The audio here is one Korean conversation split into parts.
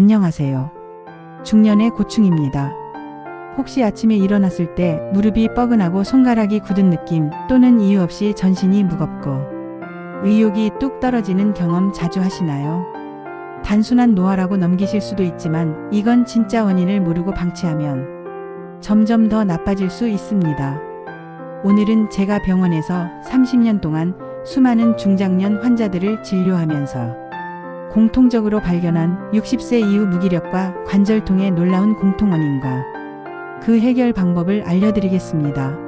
안녕하세요. 중년의 고충입니다. 혹시 아침에 일어났을 때 무릎이 뻐근하고 손가락이 굳은 느낌 또는 이유 없이 전신이 무겁고 의욕이 뚝 떨어지는 경험 자주 하시나요? 단순한 노화라고 넘기실 수도 있지만 이건 진짜 원인을 모르고 방치하면 점점 더 나빠질 수 있습니다. 오늘은 제가 병원에서 30년 동안 수많은 중장년 환자들을 진료하면서 공통적으로 발견한 60세 이후 무기력과 관절통의 놀라운 공통원인과 그 해결 방법을 알려드리겠습니다.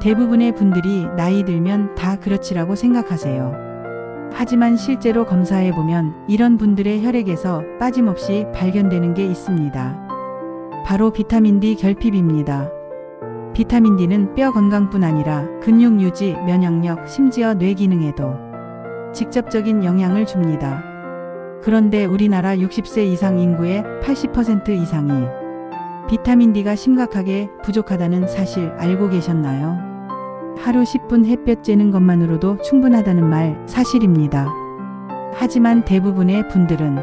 대부분의 분들이 나이 들면 다 그렇지라고 생각하세요. 하지만 실제로 검사해보면 이런 분들의 혈액에서 빠짐없이 발견되는 게 있습니다. 바로 비타민 D 결핍입니다. 비타민 D는 뼈 건강뿐 아니라 근육 유지, 면역력, 심지어 뇌 기능에도 직접적인 영향을 줍니다. 그런데 우리나라 60세 이상 인구의 80% 이상이 비타민 D가 심각하게 부족하다는 사실 알고 계셨나요? 하루 10분 햇볕 쬐는 것만으로도 충분하다는 말 사실입니다. 하지만 대부분의 분들은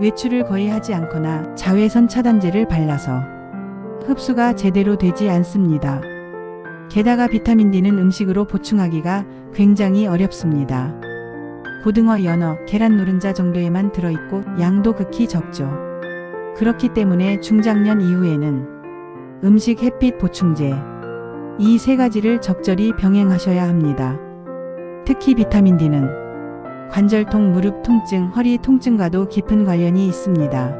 외출을 거의 하지 않거나 자외선 차단제를 발라서 흡수가 제대로 되지 않습니다. 게다가 비타민 D는 음식으로 보충하기가 굉장히 어렵습니다. 고등어, 연어, 계란 노른자 정도에만 들어있고 양도 극히 적죠. 그렇기 때문에 중장년 이후에는 음식 햇빛 보충제 이 세 가지를 적절히 병행하셔야 합니다. 특히 비타민 D는 관절통, 무릎 통증, 허리 통증과도 깊은 관련이 있습니다.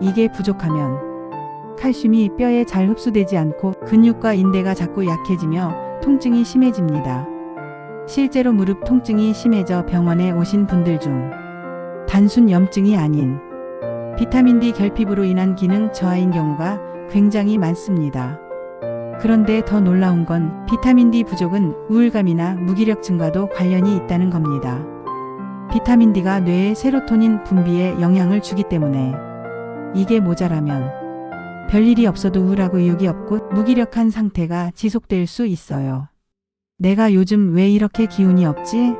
이게 부족하면 칼슘이 뼈에 잘 흡수되지 않고 근육과 인대가 자꾸 약해지며 통증이 심해집니다. 실제로 무릎 통증이 심해져 병원에 오신 분들 중 단순 염증이 아닌 비타민 D 결핍으로 인한 기능 저하인 경우가 굉장히 많습니다. 그런데 더 놀라운 건 비타민 D 부족은 우울감이나 무기력증과도 관련이 있다는 겁니다. 비타민 D가 뇌의 세로토닌 분비에 영향을 주기 때문에 이게 모자라면 별일이 없어도 우울하고 의욕이 없고 무기력한 상태가 지속될 수 있어요. 내가 요즘 왜 이렇게 기운이 없지?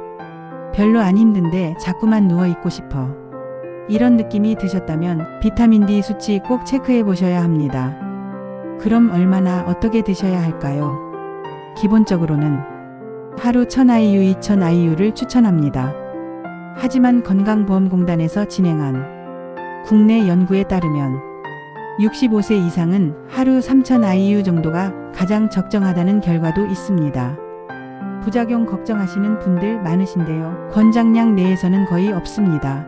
별로 안 힘든데 자꾸만 누워 있고 싶어. 이런 느낌이 드셨다면 비타민 D 수치 꼭 체크해 보셔야 합니다. 그럼 얼마나 어떻게 드셔야 할까요? 기본적으로는 하루 1000IU, 2000IU를 추천합니다. 하지만 건강보험공단에서 진행한 국내 연구에 따르면 65세 이상은 하루 3000IU 정도가 가장 적정하다는 결과도 있습니다. 부작용 걱정하시는 분들 많으신데요. 권장량 내에서는 거의 없습니다.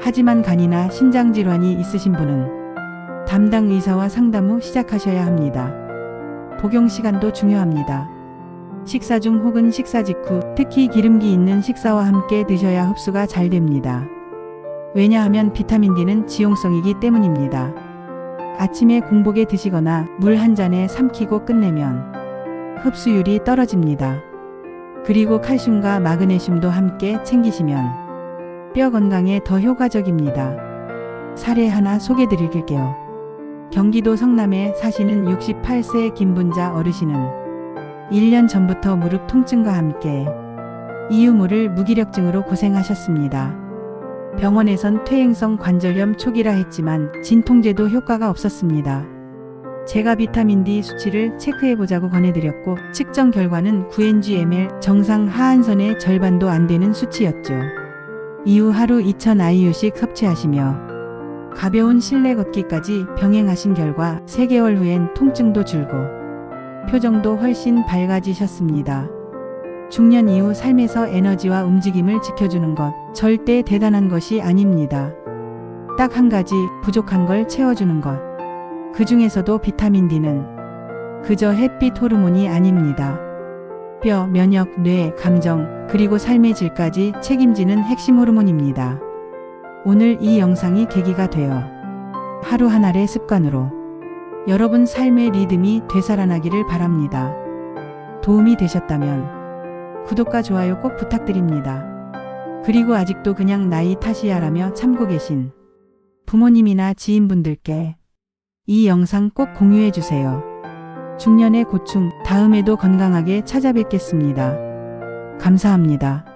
하지만 간이나 신장 질환이 있으신 분은 담당 의사와 상담 후 시작하셔야 합니다. 복용 시간도 중요합니다. 식사 중 혹은 식사 직후 특히 기름기 있는 식사와 함께 드셔야 흡수가 잘 됩니다. 왜냐하면 비타민 D는 지용성이기 때문입니다. 아침에 공복에 드시거나 물 한 잔에 삼키고 끝내면 흡수율이 떨어집니다. 그리고 칼슘과 마그네슘도 함께 챙기시면 뼈 건강에 더 효과적입니다. 사례 하나 소개 드릴게요. 경기도 성남에 사시는 68세 김분자 어르신은 1년 전부터 무릎 통증과 함께 이유 모를 무기력증으로 고생하셨습니다. 병원에선 퇴행성 관절염 초기라 했지만 진통제도 효과가 없었습니다. 제가 비타민 D 수치를 체크해보자고 권해드렸고 측정 결과는 9NG-ml 정상 하한선의 절반도 안 되는 수치였죠. 이후 하루 2000IU씩 섭취하시며 가벼운 실내 걷기까지 병행하신 결과 3개월 후엔 통증도 줄고 표정도 훨씬 밝아지셨습니다. 중년 이후 삶에서 에너지와 움직임을 지켜주는 것 절대 대단한 것이 아닙니다. 딱 한 가지 부족한 걸 채워주는 것. 그 중에서도 비타민 D는 그저 햇빛 호르몬이 아닙니다. 뼈, 면역, 뇌, 감정, 그리고 삶의 질까지 책임지는 핵심 호르몬입니다. 오늘 이 영상이 계기가 되어 하루 한 알의 습관으로 여러분 삶의 리듬이 되살아나기를 바랍니다. 도움이 되셨다면 구독과 좋아요 꼭 부탁드립니다. 그리고 아직도 그냥 나이 탓이야라며 참고 계신 부모님이나 지인분들께 이 영상 꼭 공유해 주세요. 중년의 고충, 다음에도 건강하게 찾아뵙겠습니다. 감사합니다.